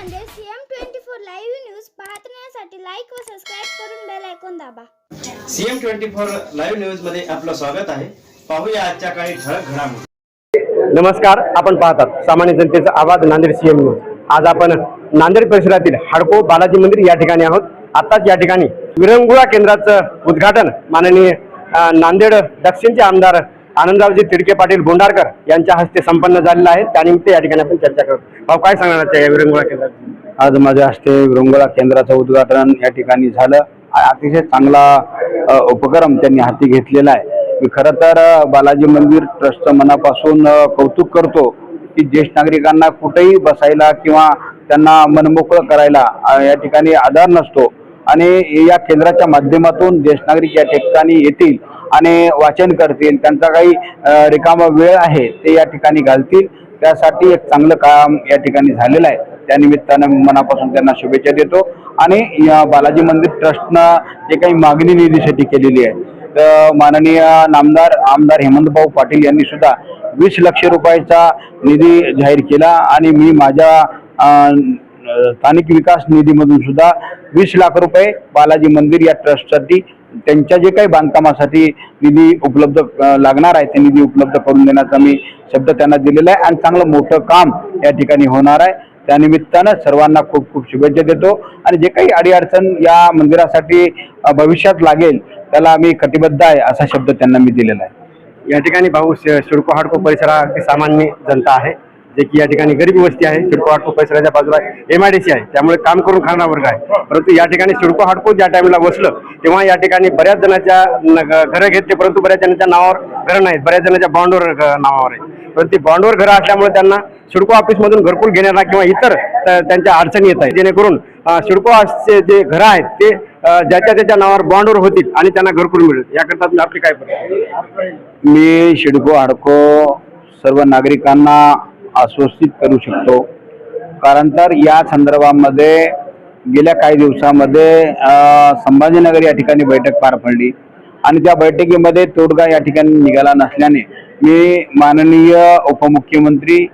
CM twenty four live news पाहण्यासाठी like व subscribe करून बेल ऐकून दाबा. सीएम ट्वेंटी फोर लाईव्ह न्यूजमध्ये आपलं स्वागत आहे. पाहूया आजच्या काही ठळक घडामोडी. नमस्कार आपण पाहतात सामान्य जनतेचा आवाज नांदेड सीएम न्यूज आज आपण नांदेड परिसरातील हडको बालाजी मंदिर या ठिकाणी आहोत. आताच या ठिकाणी विरंगुळा केंद्राचं उद्घाटन माननीय नांदेड दक्षिणचे आमदार आनंदरावजी तिडके पाटील बोंडारकर यांच्या हस्ते संपन्न झालेलं आहे. त्यानिमित्त या ठिकाणी आपण चर्चा करू. भाऊ काय सांगणार या विरंगुळा केंद्रात? आज माझ्या हस्ते विरंगुळा केंद्राचं उद्घाटन या ठिकाणी झालं. अतिशय चांगला उपक्रम त्यांनी हाती घेतलेला आहे. मी खरं तर बालाजी मंदिर ट्रस्टचं मनापासून कौतुक करतो की ज्येष्ठ नागरिकांना कुठेही बसायला किंवा त्यांना मनमोकळं करायला या ठिकाणी आधार नसतो. आणि या केंद्राच्या माध्यमातून ज्येष्ठ नागरिक या ठिकाणी येतील. आणि वाचन करतील त्यांचा काही रिकामा वेळ आहे ते या ठिकाणी घालतील. त्यासाठी एक चांगलं काम या ठिकाणी झालेलं आहे. त्यानिमित्तानं मनापासून त्यांना शुभेच्छा देतो. आणि या बालाजी मंदिर ट्रस्टनं जे काही मागणी निधीसाठी केलेली आहे तर माननीय नामदार आमदार हेमंतभाऊ पाटील यांनी सुद्धा वीस लक्ष रुपयाचा निधी जाहीर केला आणि मी माझ्या स्थानिक विकास निधीमधून सुद्धा वीस लाख रुपये बालाजी मंदिर या ट्रस्टसाठी त्यांच्या जे काही बांधकामासाठी निधी उपलब्ध लागणार आहे ते निधी उपलब्ध करून देण्याचा मी शब्द त्यांना दिलेला आहे आणि चांगलं मोठं काम या ठिकाणी होणार आहे. त्यानिमित्तानं सर्वांना खूप खूप शुभेच्छा देतो. आणि जे काही अडीअडचण या मंदिरासाठी भविष्यात लागेल त्याला आम्ही कटिबद्ध आहे असा शब्द त्यांना मी दिलेला आहे. या ठिकाणी भाऊ शिडको हाडको परिसरात सामान्य जनता आहे. जे की या ठिकाणी गरीब वस्ती आहे सिडको हाडको परिसराच्या बाजूला एम आय डी सी आहे. त्यामुळे काम करून खाणारा वर्ग आहे. परंतु या ठिकाणी सिडको हाटको ज्या टाइमला बसलं तेव्हा या ठिकाणी बऱ्याच जणांच्या घरं घेतले परंतु बऱ्याच जणांच्या नावावर घरं नाहीत. बऱ्याच जणांच्या बॉन्डवर नावावर आहे परंतु बॉन्डवर घरं असल्यामुळे त्यांना सिडको ऑफिसमधून घरकुल घेण्याला किंवा इतर त्यांच्या अडचणी येत आहेत. जेणेकरून सिडको ऑफिसचे जे घरं आहेत ते ज्याच्या त्याच्या नावावर बॉन्डवर होतील आणि त्यांना घरकुल मिळेल. याकरता तुम्ही आपली काय मी शिडको हाडको सर्व नागरिकांना आश्वस्तित करू शकतो. कारण तर या संदर्भामध्ये गेल्या काही दिवसामध्ये संभाजीनगर या ठिकाणी बैठक पार पडली आणि त्या बैठकीमध्ये तोडगा या ठिकाणी निघाला नसल्याने मी माननीय उपमुख्यमंत्री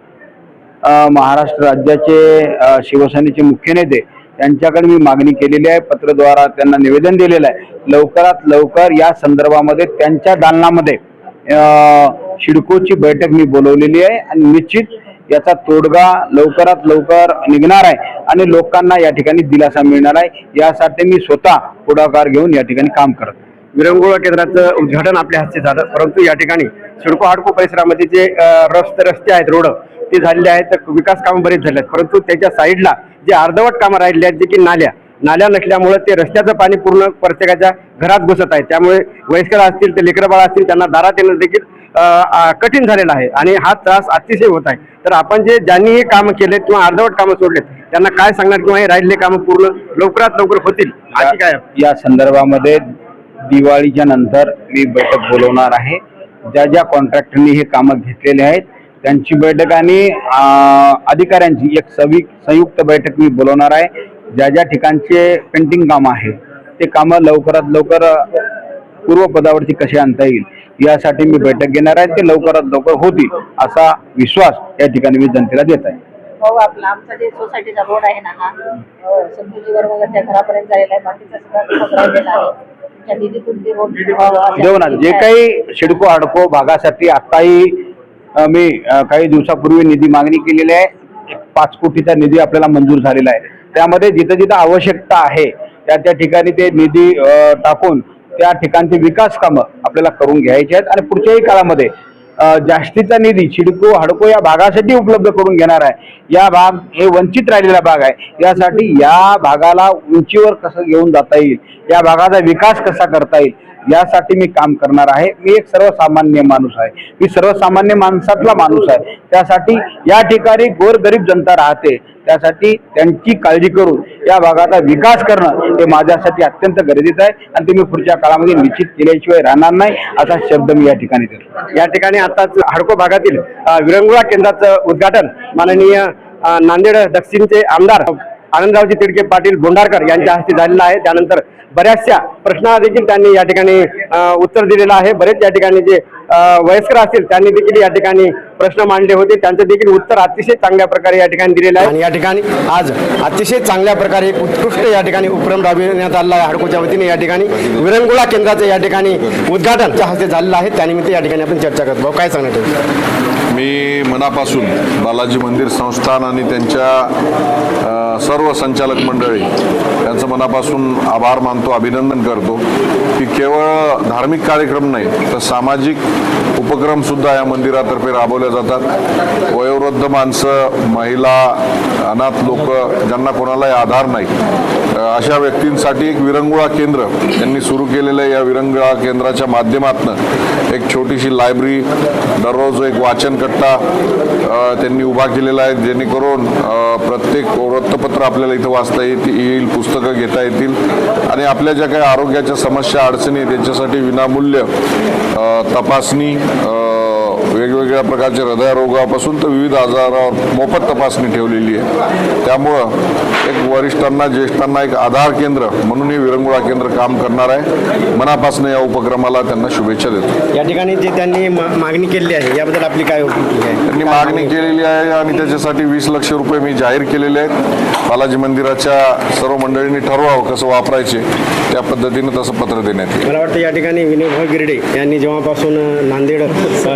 महाराष्ट्र राज्याचे शिवसेनेचे मुख्य नेते यांच्याकडे मी मागणी केलेली आहे पत्रद्वारा त्यांना निवेदन दिलेलं आहे. लवकरात लवकर या संदर्भामध्ये त्यांच्या दालनामध्ये शिडकोची बैठक मी बोलवलेली आहे आणि निश्चित याचा तोडगा लवकरात लवकर निघणार आहे आणि लोकांना या ठिकाणी दिलासा मिळणार आहे. यासाठी मी स्वतः पुढाकार घेऊन या ठिकाणी काम करत विरंगुळा केंद्राचं उद्घाटन आपल्या हस्ते झालं. परंतु या ठिकाणी सिडको हाडको परिसरामध्ये जे रस्ते रस्ते आहेत रोड ते झालेले आहेत. विकास कामं बरेच झाले आहेत परंतु त्याच्या साईडला जे अर्धवट कामं राहिलेली आहेत जे की नाल्या नाल्या नसल्यामुळे ते रस्त्याचं पाणी पूर्ण प्रत्येकाच्या घरात घुसत आहे. त्यामुळे वयस्कर असतील ते लेकरं बाळ असतील त्यांना दारात येणं देखील कठीण झालेला आहे आणि हा त्रास अतिशय होत आहे. तर आपण जे ज्यांनी हे कामं केलेत किंवा अर्धवट कामं सोडलेत त्यांना काय सांगणार किंवा हे राहिलेले कामं पूर्ण लवकरात लवकर होतील? अशी काय? या संदर्भामध्ये दिवाळीच्या नंतर मी बैठक बोलवणार आहे. ज्या ज्या कॉन्ट्रॅक्टरनी हे कामं घेतलेले आहेत त्यांची बैठक आणि अधिकाऱ्यांची एक सवि संयुक्त बैठक मी बोलवणार आहे. ज्या ज्या ठिकाणचे पेंटिंग कामं आहे ते कामं लवकरात लवकर पूर्वपदावरती कसे आणता येईल यासाठी मी बैठक घेणार आहे. ते लवकरात लवकर होतील असा विश्वास या ठिकाणी मी जनतेला देत आहे. भाऊ आपला आमचा जे सोसायटीचा रोड आहे ना हा वगैरे घरापर्यंत झालेला आहे. बाकीचा सगळा राहिलेला आहे. अशी देऊ ना जे. काही शिडको हाडको भागासाठी आताही मी काही दिवसापूर्वी निधी मागणी केलेली आहे. पाच कोटीचा निधी आपल्याला मंजूर झालेला आहे. त्यामध्ये जिथं जिथं आवश्यकता आहे त्या त्या ठिकाणी ते निधी टाकून त्या ठिकाणचे विकास कामं आपल्याला करून घ्यायचे आहेत आणि पुढच्याही काळामध्ये जास्तीचा निधी शिडको हडको या भागासाठी उपलब्ध करून घेणार आहे. या भाग हे वंचित राहिलेला भाग आहे. यासाठी या भागाला उंचीवर कसं घेऊन जाता येईल? या भागाचा विकास कसा करता येईल? यासाठी मी काम करणार आहे. मी एक सर्वसामान्य माणूस आहे. मी सर्वसामान्य माणसातला माणूस आहे. त्यासाठी या ठिकाणी गोरगरीब जनता राहते. त्यासाठी त्यांची काळजी करून या भागाचा विकास करणं हे माझ्यासाठी अत्यंत गरजेचं आहे. आणि ते मी पुढच्या काळामध्ये निश्चित केल्याशिवाय राहणार नाही असा शब्द मी या ठिकाणी देतो. या ठिकाणी आताच हडको भागातील विरंगुळा केंद्राचं उद्घाटन माननीय नांदेड दक्षिणचे आमदार आनंदरावजी तिडके पाटील भोंडारकर यांच्या हस्ते झालेला आहे. त्यानंतर बऱ्याचशा प्रश्नाला देखील त्यांनी या ठिकाणी उत्तर दिलेलं आहे. बरेच या ठिकाणी जे वयस्कर असतील त्यांनी देखील या ठिकाणी प्रश्न मांडले होते. त्यांचं देखील उत्तर अतिशय चांगल्या प्रकारे या ठिकाणी दिलेलं आहे. आणि या ठिकाणी आज अतिशय चांगल्या प्रकारे एक उत्कृष्ट या ठिकाणी उपक्रम राबविण्यात आलेला आहे. हडकोच्या वतीने या ठिकाणी विरंगुळा केंद्राचं या ठिकाणी उद्घाटन हस्ते झालेलं आहे. त्यानिमित्त या ठिकाणी आपण चर्चा करतो काय सांगण्यात येईल मी मनापासून बालाजी मंदिर संस्थान आणि त्यांच्या सर्व संचालक मंडळी त्यांचं मनापासून आभार मानतो अभिनंदन करतो की केवळ धार्मिक कार्यक्रम नाही तर सामाजिक उपक्रमसुद्धा या मंदिरातर्फे राबवल्या जातात. वयोवृद्ध माणसं महिला अनाथ लोक ज्यांना कोणालाही आधार नाही अशा व्यक्तींसाठी एक विरंगुळा केंद्र त्यांनी सुरू केलेलं या विरंगुळा केंद्राच्या माध्यमातून एक छोटीशी लायब्ररी दररोज एक वाचनकट्टा अ, त्यांनी उभा केलेला आहे जेणेकरून प्रत्येक वृत्तपत्र आपल्याला इथं वाचता येतील येईल पुस्तकं घेता येतील. आणि आपल्या ज्या काही आरोग्याच्या समस्या अडचणी आहेत त्याच्यासाठी विनामूल्य तपासणी वेगवेगळ्या प्रकारच्या हृदयरोगापासून तर विविध आजारावर मोफत तपासणी ठेवलेली आहे. त्यामुळं एक वरिष्ठांना ज्येष्ठांना एक आधार केंद्र म्हणून हे विरंगुळा केंद्र काम करणार आहे. मनापासून या उपक्रमाला त्यांना शुभेच्छा देतो. या ठिकाणी जे त्यांनी मागणी केलेली आहे याबद्दल आपली काय त्यांनी मागणी केलेली आहे आणि त्याच्यासाठी वीस लक्ष रुपये मी जाहीर केलेले आहेत. बालाजी मंदिराच्या सर्व मंडळींनी ठरवावं कसं वापरायचे त्या पद्धतीनं तसं पत्र देण्यात येईल. मला वाटतं या ठिकाणी विनोभाऊ गिरडे यांनी जेव्हापासून नांदेड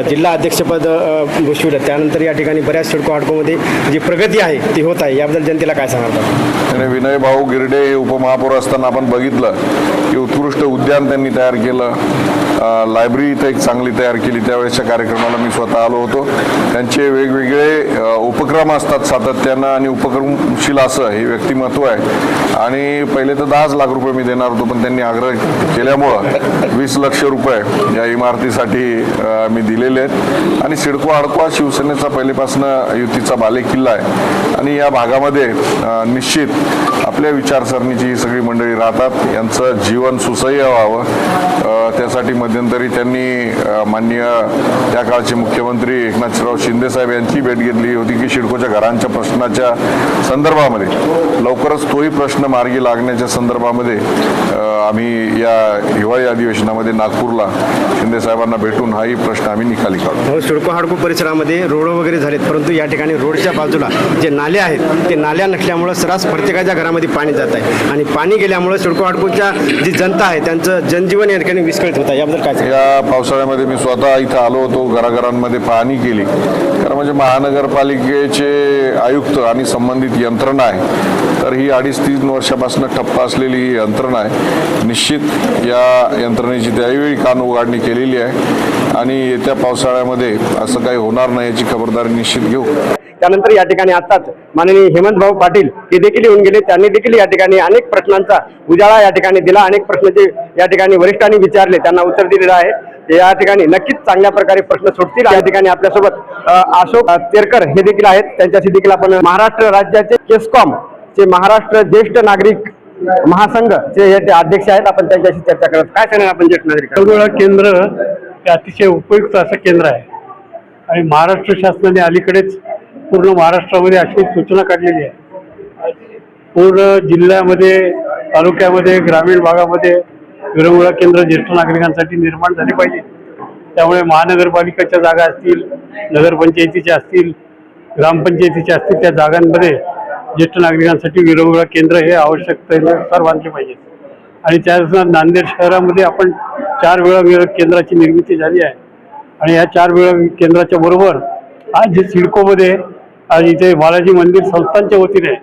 जिल्हा अध्यक्षपद अ, भूषविलं त्यानंतर या ठिकाणी बऱ्याच सिडको हाडकोमध्ये जी प्रगती आहे ती होत आहे. याबद्दल जनतेला काय सांगतात आणि विनय भाऊ गिरडे उपमहापौर असताना आपण बघितलं की उत्कृष्ट उद्यान त्यांनी तयार केलं. लायब्ररी इथं एक चांगली तयार केली. त्यावेळेसच्या कार्यक्रमाला मी स्वतः आलो होतो. त्यांचे वेगवेगळे उपक्रम असतात सातत्यानं आणि उपक्रमशील असं हे व्यक्तिमत्व आहे. आणि पहिले तर दहाच लाख रुपये मी देणार होतो पण त्यांनी आग्रह केल्यामुळं वीस लक्ष रुपये या इमारतीसाठी मी दिले आलेले आहेत. आणि सिडको अडको शिवसेनेचा पहिलेपासून युतीचा बालेकिल्ला आहे. आणि या भागामध्ये निश्चित आपल्या विचारसरणीची ही सगळी मंडळी राहतात. यांचं जीवन सुसह्य व्हावं. त्यासाठी मध्यंतरी त्यांनी माननीय त्या काळचे मुख्यमंत्री एकनाथराव शिंदेसाहेब यांची भेट घेतली होती की शिडकोच्या घरांच्या प्रश्नाच्या संदर्भामध्ये लवकरच तोही प्रश्न मार्गी लागण्याच्या संदर्भामध्ये आम्ही या हिवाळी अधिवेशनामध्ये नागपूरला शिंदे साहेबांना भेटून हाही प्रश्न आम्ही निकाली काढू. हो सिडको हाडको परिसरामध्ये रोड वगैरे झालेत परंतु या ठिकाणी रोडच्या बाजूला जे नाले आहेत ते नाल्या नसल्यामुळं सरास प्रत्येकाच्या घरामध्ये पाणी जात आहे. आणि पाणी गेल्यामुळं सिडको हाडकोच्या जी जनता आहे त्यांचं जनजीवन या ठिकाणी विस्कळीत होत आहे. याबद्दल काय? या पावसाळ्यामध्ये मी स्वतः इथं आलो होतो घराघरांमध्ये पाहणी केली कारण म्हणजे महानगरपालिकेचे आयुक्त आणि संबंधित यंत्रणा आहे तर ही अडीच तीन वर्षापासून ठप्प असलेली ही यंत्रणा आहे. निश्चित या यंत्रणेची त्यावेळी कान उघडणी केलेली आहे. आणि येत्या पावसाळ्यामध्ये असं काही होणार नाही याची खबरदारी निश्चित घेऊ. त्यानंतर या ठिकाणी आताच माननीय हेमंत भाऊ पाटील हे देखील येऊन गेले. त्यांनी देखील या ठिकाणी अनेक प्रश्नांचा उजाळा या ठिकाणी दिला. अनेक प्रश्न या ठिकाणी वरिष्ठांनी विचारले. त्यांना उत्तर दिलेलं आहे. या ठिकाणी नक्कीच चांगल्या प्रकारे प्रश्न सुटतील. या ठिकाणी आपल्यासोबत अशोक तेरकर हे देखील आहेत. त्यांच्याशी देखील आपण महाराष्ट्र राज्याचे केसकॉम जे महाराष्ट्र ज्येष्ठ नागरिक महासंघ जे ते अध्यक्ष आहेत. आपण त्यांच्याशी चर्चा करत काय सांगणार आपण ज्येष्ठ नागरिक? वेगवेगळं केंद्र हे अतिशय उपयुक्त असं केंद्र आहे. आणि महाराष्ट्र शासनाने अलीकडेच पूर्ण महाराष्ट्रामध्ये अशी सूचना काढलेली आहे. पूर्ण जिल्ह्यामध्ये तालुक्यामध्ये ग्रामीण भागामध्ये विरंगुळा केंद्र ज्येष्ठ नागरिकांसाठी निर्माण झाले पाहिजे. त्यामुळे महानगरपालिकेच्या जागा असतील नगरपंचायतीच्या असतील ग्रामपंचायतीच्या असतील त्या जागांमध्ये ज्येष्ठ नागरिकांसाठी विरंगुळा केंद्र हे आवश्यक सर्वांचे पाहिजे. आणि त्यानुसार नांदेड शहरामध्ये आपण चार वेळा वेळ केंद्राची निर्मिती झाली आहे. आणि या चार वेळा केंद्राच्या बरोबर आज जे सिडकोमध्ये आज इथे बालाजी मंदिर संस्थांच्या वतीने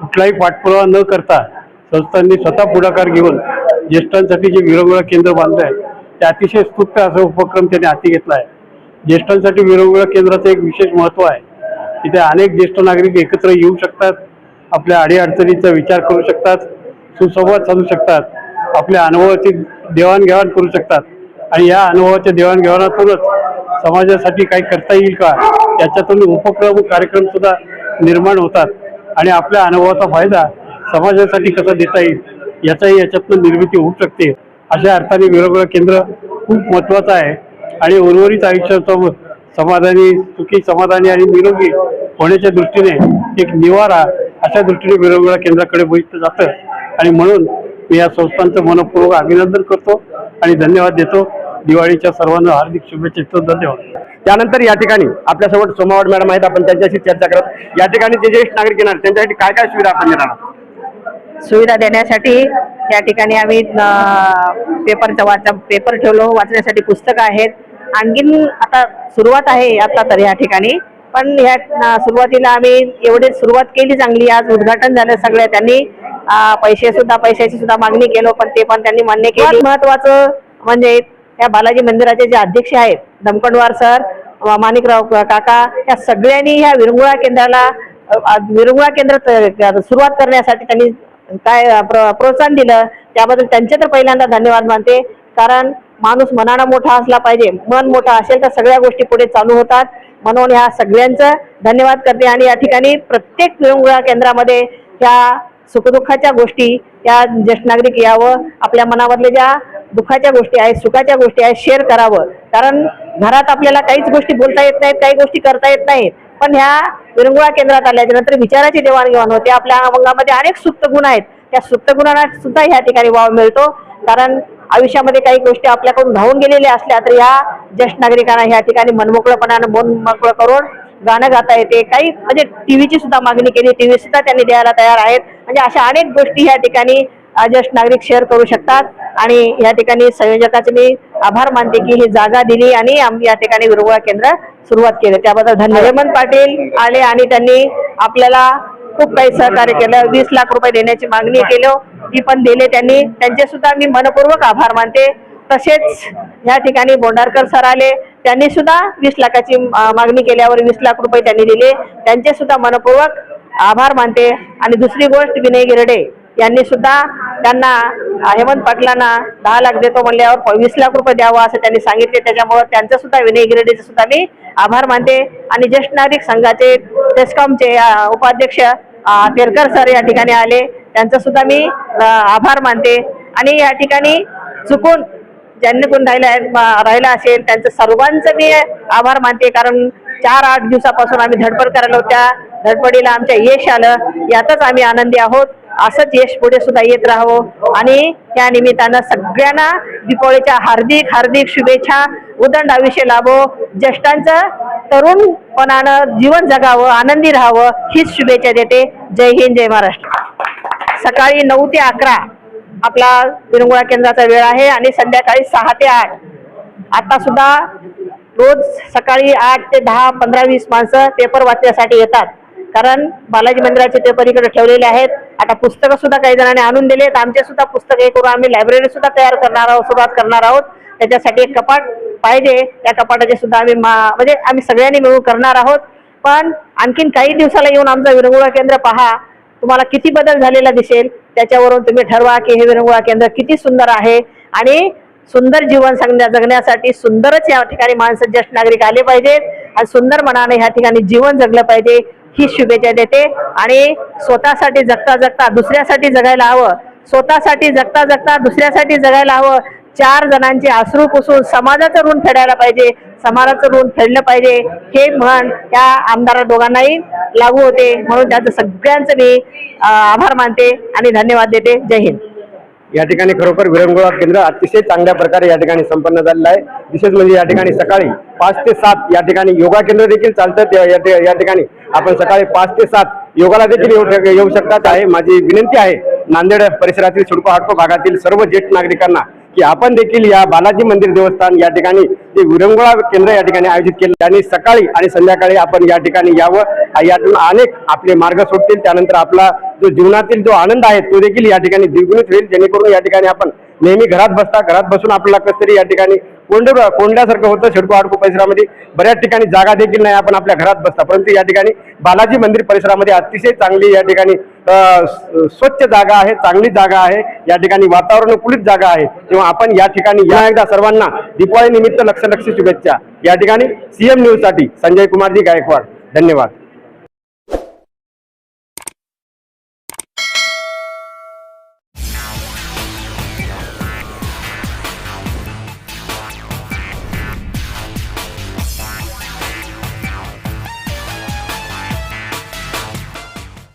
कुठलाही पाठपुरावा न करता संस्थांनी स्वतः पुढाकार घेऊन ज्येष्ठांसाठी जे विरंगुळा केंद्र बांधलं आहे ते अतिशय स्तुत्य असा उपक्रम त्यांनी हाती घेतला आहे. ज्येष्ठांसाठी विरंगुळा केंद्राचं एक विशेष महत्त्व आहे. इथे अनेक ज्येष्ठ नागरिक एकत्र येऊ शकतात आपल्या अडीअडचणीचा विचार करू शकतात सुसंवाद साधू शकतात आपल्या अनुभवाची देवाणघेवाण करू शकतात. आणि या अनुभवाच्या देवाणघेवाणातूनच समाजासाठी काही करता येईल का? याच्यातून उपक्रम कार्यक्रम सुद्धा निर्माण होतात. आणि आपल्या अनुभवाचा फायदा समाजासाठी कसा देता येईल याचाही याच्यातून निर्मिती होऊ शकते. अशा अर्थाने वेगवेगळं केंद्र खूप महत्त्वाचं आहे. आणि उर्वरित आयुष्याचं समाधानी सुखी समाधानी आणि निरोगी होण्याच्या दृष्टीने एक निवारा अशा दृष्टीने विरंगुळा केंद्राकडे बघितलं जातं. आणि म्हणून मी या संस्थांचं मनपूर्वक अभिनंदन करतो आणि धन्यवाद देतो. दिवाळीच्या सर्वांना हार्दिक शुभेच्छा देतो. धन्यवाद. त्यानंतर या ठिकाणी आपल्यासोबत सोमावाड मॅडम आहेत. आपण त्यांच्याशी चर्चा करत या ठिकाणी जे ज्येष्ठ नागरिक येणार त्यांच्यासाठी काय काय सुविधा आपण देणार? सुविधा देण्यासाठी या ठिकाणी आम्ही पेपरचा वाचा पेपर ठेवलो. वाचण्यासाठी पुस्तकं आहेत. आणखीन आता सुरुवात आहे आता तर या ठिकाणी. पण ह्या सुरुवातीला आम्ही एवढी सुरुवात केली चांगली. आज उद्घाटन झालं सगळं. त्यांनी पैसे सुद्धा पैशाची सुद्धा मागणी केलो पण ते पण त्यांनी मान्य केली. महत्वाचं म्हणजे या बालाजी मंदिराचे जे अध्यक्ष आहेत दमकंडवार सर माणिकराव काका या सगळ्यांनी ह्या विरंगुळा केंद्राला विरंगुळा केंद्र सुरुवात करण्यासाठी त्यांनी काय प्रोत्साहन दिलं त्याबद्दल त्यांचे तर पहिल्यांदा धन्यवाद मानते. कारण माणूस मनानं मोठा असला पाहिजे मन मोठा असेल तर सगळ्या गोष्टी पुढे चालू होतात. म्हणून ह्या सगळ्यांचं धन्यवाद करते आणि या ठिकाणी प्रत्येक विरंगुळा केंद्रामध्ये ह्या सुखदुःखाच्या गोष्टी या ज्येष्ठ नागरिक यावं आपल्या मनामधल्या ज्या दुःखाच्या गोष्टी आहेत सुखाच्या गोष्टी आहेत शेअर करावं. कारण घरात आपल्याला काहीच गोष्टी बोलता येत नाहीत काही गोष्टी करता येत नाहीत. पण ह्या विरंगुळा केंद्रात आल्याच्यानंतर विचाराची देवाणघेवाण होते. आपल्या अंगामध्ये अनेक सुप्त गुण आहेत. त्या सुप्त गुणांना सुद्धा ह्या ठिकाणी वाव मिळतो. कारण आयुष्यामध्ये काही गोष्टी आपल्याकडून धावून गेलेल्या असल्या तर ह्या ज्येष्ठ नागरिकांना ह्या ठिकाणी मनमोकळपणानं मन मोकळं करून गाणं गाता येते. काही म्हणजे टीव्हीची सुद्धा मागणी केली. टीव्ही सुद्धा त्यांनी द्यायला तयार आहेत. म्हणजे अशा अनेक गोष्टी ह्या ठिकाणी ज्येष्ठ नागरिक शेअर करू शकतात. आणि या ठिकाणी संयोजकाचे मी आभार मानते की ही जागा दिली आणि आम्ही या ठिकाणी विरंगुळा केंद्र सुरुवात केलं. त्याबद्दल धन्यवाद. हेमंत पाटील आले आणि त्यांनी आपल्याला खूप काही सहकार्य केलं. वीस लाख रुपये देण्याची मागणी केलं. ती पण दिले त्यांनी. त्यांचे सुद्धा मी मनपूर्वक आभार मानते. तसेच या ठिकाणी बोंडारकर सर आले. त्यांनी सुद्धा वीस लाखाची मागणी केल्यावर वीस लाख रुपये त्यांनी दिले. त्यांचे सुद्धा मनपूर्वक आभार मानते. आणि दुसरी गोष्ट विनय गिरडे यांनी सुद्धा त्यांना हेमंत पाटलांना दहा लाख देतो म्हणल्यावर वीस लाख रुपये द्यावं असं त्यांनी सांगितले. त्याच्यामुळे त्यांचं सुद्धा विनय गिरडेचे सुद्धा मी आभार मानते. आणि ज्येष्ठ नागरिक संघाचे टेस्कॉमचे उपाध्यक्ष केरकर तेरकर सर या ठिकाणी आले. त्यांचा सुद्धा मी आभार मानते. आणि या ठिकाणी चुकून ज्यांनी कोण राहिला राहिला असेल त्यांचं सर्वांचं मी आभार मानते. कारण चार आठ दिवसापासून आम्ही धडपड करायला होत्या. धडपडीला आमच्या यश आलं. यातच आम्ही आनंदी आहोत. असंच यश पुढे सुद्धा येत राहावं. आणि त्या निमित्तानं सगळ्यांना दीपावलीच्या हार्दिक हार्दिक शुभेच्छा. उदंड आयुष्य लाभो. ज्येष्ठांचं तरुणपणानं जीवन जगावं आनंदी राहावं हीच शुभेच्छा देते. जय हिंद जय महाराष्ट्र. सकाळी नऊ ते अकरा आपला विरंगुळा केंद्राचा वेळ आहे आणि संध्याकाळी सहा ते आठ. आता सुद्धा रोज सकाळी आठ ते दहा पंधरा वीस माणसं पेपर वाचण्यासाठी येतात. कारण बालाजी मंदिराचे पेपर इकडे ठेवलेले आहेत. आता पुस्तकं सुद्धा काही जणांनी आणून दिलेत. आमचे सुद्धा पुस्तक हे करून आम्ही लायब्ररी सुद्धा तयार करणार आहोत सुरुवात करणार आहोत. त्याच्यासाठी एक कपाट पाहिजे. त्या कपाटाचे सुद्धा आम्ही मा- म्हणजे आम्ही सगळ्यांनी मिळून करणार आहोत. पण आणखीन काही दिवसाला येऊन आमचं विरंगुळा केंद्र पहा. तुम्हाला किती बदल झालेला दिसेल त्याच्यावरून तुम्ही ठरवा की हे विरंगुळा केंद्र किती सुंदर आहे. आणि सुंदर जीवन सांगण्या जगण्यासाठी सुंदरच या ठिकाणी माणसं ज्येष्ठ नागरिक आले पाहिजेत. आणि सुंदर मनाने ह्या ठिकाणी जीवन जगलं पाहिजे ही शुभेच्छा देते. आणि स्वतःसाठी जगता जगता दुसऱ्यासाठी जगायला हवं. स्वतःसाठी जगता जगता दुसऱ्यासाठी जगायला हवं. चार जणांचे अश्रू पुसून समाजाचं ऋण फेडायला पाहिजे समाजाचं ऋण फेडलं पाहिजे हे म्हण त्या आमदार दोघांनाही लागू होते. म्हणून त्याचं सगळ्यांचं मी आभार मानते आणि धन्यवाद देते. जय हिंद. या ठिकाणी खरोखर विरंगुळा केंद्र अतिशय चांगल्या प्रकारे या ठिकाणी संपन्न झालेलं आहे. विशेष म्हणजे या ठिकाणी सकाळी पाच ते सात या ठिकाणी योगा केंद्र देखील चालतं. त्या- या या ठिकाणी आपण सकाळी पाच ते सात योगाला देखील येऊ येऊ शकतात. आहे. माझी विनंती आहे नांदेड परिसरातील सुडको हाटको भागातील सर्व ज्येष्ठ नागरिकांना की आपण देखील या बालाजी मंदिर देवस्थान या ठिकाणी जे विरंगुळा केंद्र या ठिकाणी आयोजित केले. आणि सकाळी आणि संध्याकाळी आपण या ठिकाणी यावं. यातून अनेक आपले मार्ग सुटतील त्यानंतर आपला जो जीवनातील जो आनंद आहे तो देखील या ठिकाणी द्विगुणित होईल. जेणेकरून या ठिकाणी आपण नेहमी घरात बसता. घरात बसून आपल्याला कसं तरी या ठिकाणी कोंड कोंडल्यासारखं होतं शेडको आडको परिसरामध्ये. बऱ्याच ठिकाणी जागा देखील नाही आपण आपल्या घरात बसता. परंतु या ठिकाणी बालाजी मंदिर परिसरामध्ये अतिशय चांगली या ठिकाणी स्वच्छ जागा आहे चांगली जागा आहे. या ठिकाणी वातावरण कुलित जागा आहे. तेव्हा आपण या ठिकाणी या एकदा सर्वांना दिवाळी निमित्त लक्ष लक्ष शुभेच्छा. या ठिकाणी सीएम न्यूजसाठी संजय कुमारजी गायकवाड. धन्यवाद.